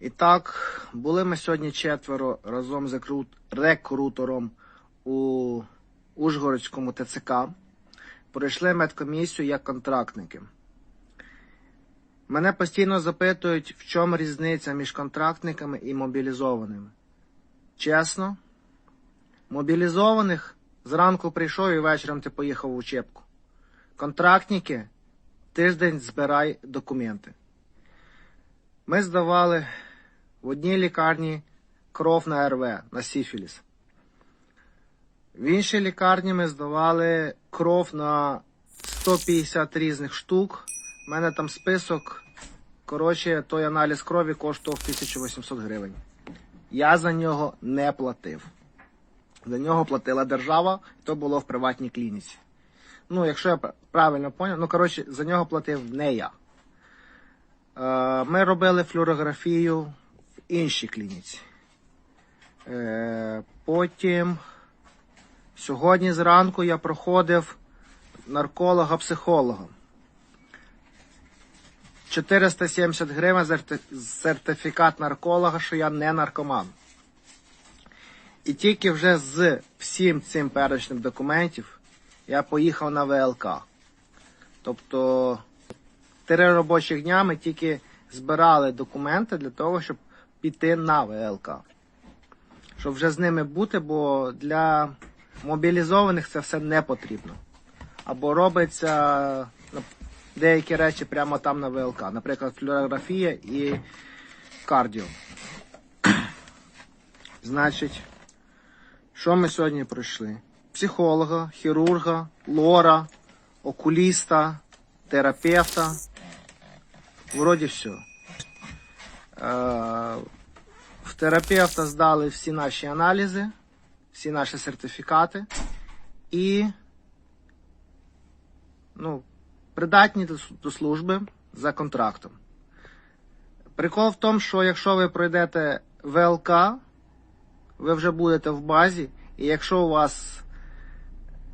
І так, були ми сьогодні четверо разом з рекрут- рекрутором у Ужгородському ТЦК. Пройшли медкомісію як контрактники. Мене постійно запитують, в чому різниця між контрактниками і мобілізованими. Чесно, мобілізованих зранку прийшов і вечором ти поїхав в учебку. Контрактники тиждень збирай документи. Ми здавали в одній лікарні кров на РВ, на сіфіліс. В іншій лікарні ми здавали кров на 150 різних штук. У мене там список. Коротше, той аналіз крові коштував 1800 гривень. Я за нього не платив. За нього платила держава, то було в приватній клініці. Ну, якщо я правильно поняв, ну коротше, за нього платив не я. Е, Ми робили флюорографію іншій клініці. Е, Потім сьогодні зранку я проходив нарколога-психолога. 470 гривень сертифікат нарколога, що я не наркоман. І тільки вже з всім цим перечнем документів я поїхав на ВЛК. Тобто три робочих дня ми тільки збирали документи для того, щоб піти на ВЛК. Щоб вже з ними бути, бо для мобілізованих це все не потрібно. Або робиться деякі речі прямо там на ВЛК, наприклад, флюорографія і кардіо. Значить, що ми сьогодні пройшли? Психолога, хірурга, лора, окуліста, терапевта. Вроді все. Е, в терапевта здали всі наші аналізи, всі наші сертифікати і ну, придатні до, служби за контрактом. Прикол в тому, що якщо ви пройдете ВЛК, ви вже будете в базі, і якщо у вас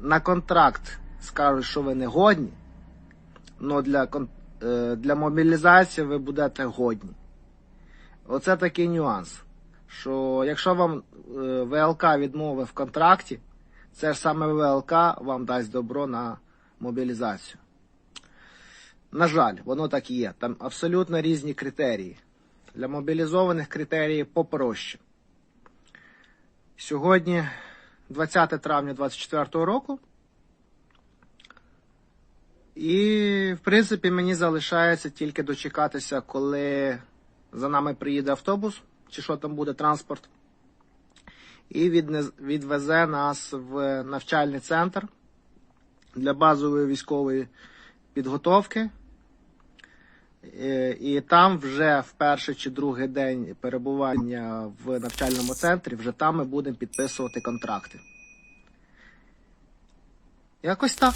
на контракт скажуть, що ви не годні, але для, е, для мобілізації ви будете годні. Оце такий нюанс. Що якщо вам е, ВЛК відмовив в контракті, це ж саме ВЛК вам дасть добро на мобілізацію. На жаль, воно так і є. Там абсолютно різні критерії. Для мобілізованих критерії попроще. Сьогодні 20 травня 2024 року. І, в принципі, мені залишається тільки дочекатися, коли за нами приїде автобус, чи що там буде транспорт, і відвезе нас в навчальний центр для базової військової підготовки. Е, І там вже в перший чи другий день перебування в навчальному центрі, вже там ми будемо підписувати контракти. Якось так.